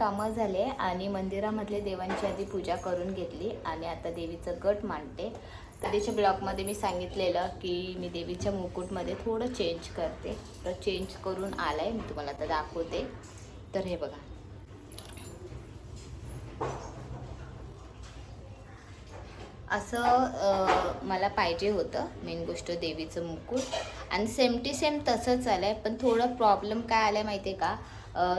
कामं झाले आणि मंदिरामधले देवांची आधी पूजा करून घेतली आणि आता देवीचं गट मांडते. तर त्याच्या ब्लॉगमध्ये मी सांगितलेलं की मी देवीच्या मुकुटमध्ये थोडं चेंज करते. तर चेंज करून आलं आहे मी तुम्हाला आता दाखवते. तर हे बघा. असं मला पाहिजे होतं मेन गोष्ट देवीचं मुकुट. आणि सेम टी सेम तसंच आलं आहे पण थोडं प्रॉब्लेम काय आलं आहे माहिती आहे का?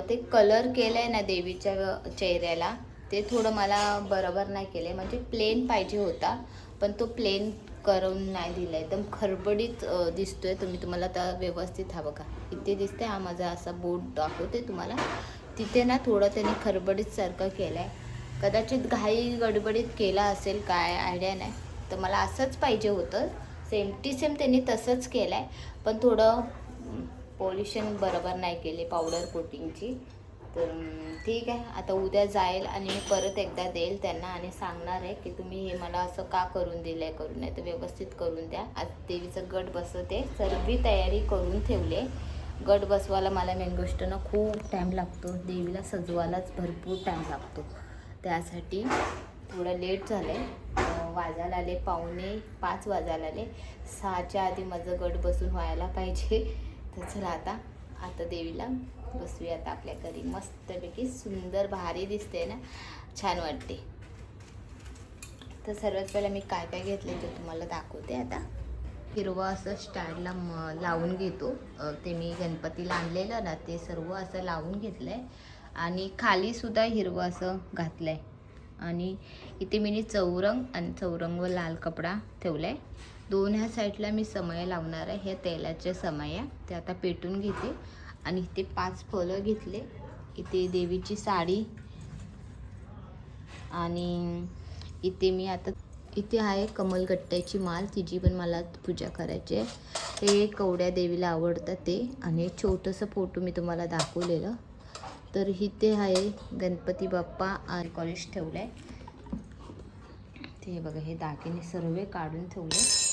ते कलर केलं आहे ना देवीच्या चेहऱ्याला ते थोडं मला बरोबर नाही केलं आहे म्हणजे प्लेन पाहिजे होता पण तो प्लेन करून नाही दिला. एकदम खरबडीत दिसतो दिसतोय. तुम्ही तुम्हाला आता व्यवस्थित हा बघा. इथे दिसते हा माझा असा बोट दाखवते तुम्हाला. तिथे ना थोडं त्याने खरबडीत सारखं केलं आहे कदाचित घाई गडबडीत केला असेल काय आयडिया नाही. तर मला असंच पाहिजे होतं. सेम टी सेम त्यांनी तसंच केलं आहे पण थोडं पॉल्युशन बरोबर नाही केले पावडर कोटिंगची तर ठीक आहे. आता उद्या जाईल आणि मी परत एकदा देईल त्यांना आणि सांगणार आहे की तुम्ही हे मला असं का करून दिलं आहे करून नाही तर व्यवस्थित करून द्या. आज देवीचं गट बसवते. सर्व तयारी करून ठेवले. गट बसवायला मला मेन गोष्ट ना खूप टाईम लागतो. देवीला सजवायलाच भरपूर टाईम लागतो. त्यासाठी थोडं लेट झालं आहे वाजायला आले पाहुणे पाच वाजायला आले. सहाच्या आधी माझं गट बसून व्हायला पाहिजे. तर चला आता आता देवीला बसूया आता आपल्या घरी. मस्तपैकी सुंदर भारी दिसते ना? छान वाटते तर सर्वात पहिलं मी काय काय घेतले ते तुम्हाला दाखवते आता. हिरवं असं स्टारला म लावून घेतो. ते मी गणपतीला आणलेलं ना ते सर्व असं लावून घेतलं आहे आणि खालीसुद्धा हिरवं असं घातलं आहे आणि इथे मी चौरंग आणि चौरंग व लाल कपडा ठेवला आहे दोन ह्या साईडला मी समय लावणार आहे हे तेलाचे समय. आहे ते आता पेटून घेते. आणि इथे पाच फळं घेतले. इथे देवीची साडी. आणि इथे मी आता इथे आहे कमलगट्ट्याची माल तिची पण मला पूजा करायची आहे. हे कवड्या देवीला आवडतं ते. आणि छोटंसं फोटो मी तुम्हाला दाखवलेलं. तर इथे आहे गणपती बाप्पा आणि कॉलेज ठेवलं आहे ते बघा हे दागिने सर्व काढून ठेवले.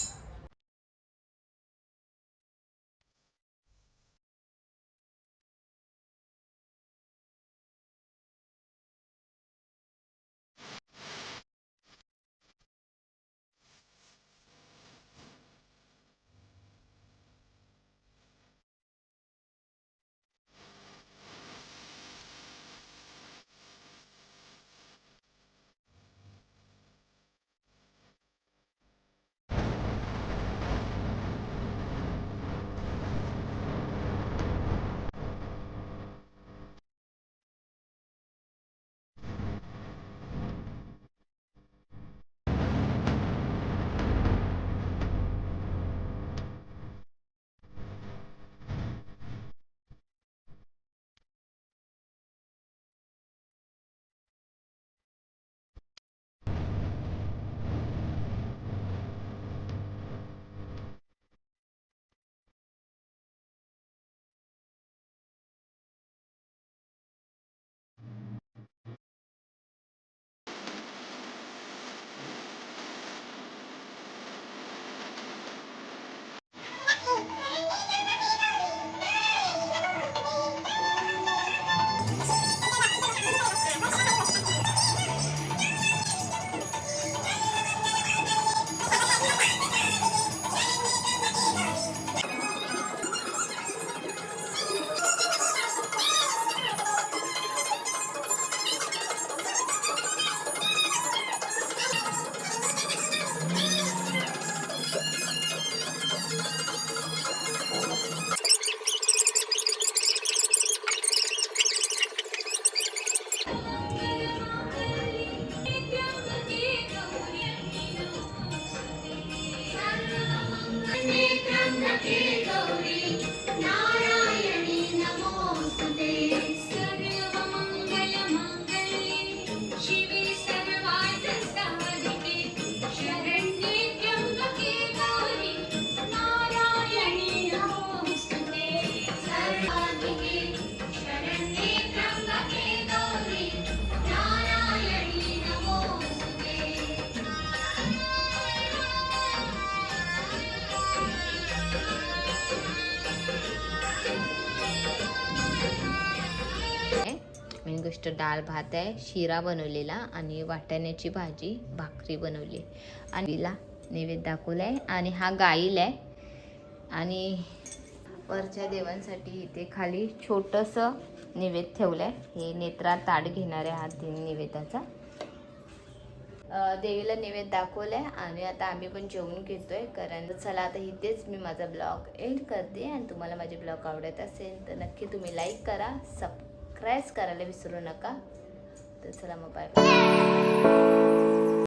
गोष्ट डाळ भात आहे शिरा बनवलेला आणि वाटाण्याची भाजी भाकरी बनवली. आणि तिला नैवेद्य दाखवला आहे आणि हा गाईल आहे. आणि वरच्या देवांसाठी इथे खाली छोटंसं नैवेद्य ठेवलं आहे हे नेत्रा ताट घेणार आहे हा तीन निवेदाचा देवीला नैवेद्य निवेद आहे आणि आता आम्ही पण जेवून आहे कारण चला आता इथेच मी माझा ब्लॉग एंड करते. आणि तुम्हाला माझे ब्लॉग आवडत असेल तर नक्की तुम्ही लाईक करा सबस्क्राईब करायला विसरू नका. तर चला मग बाय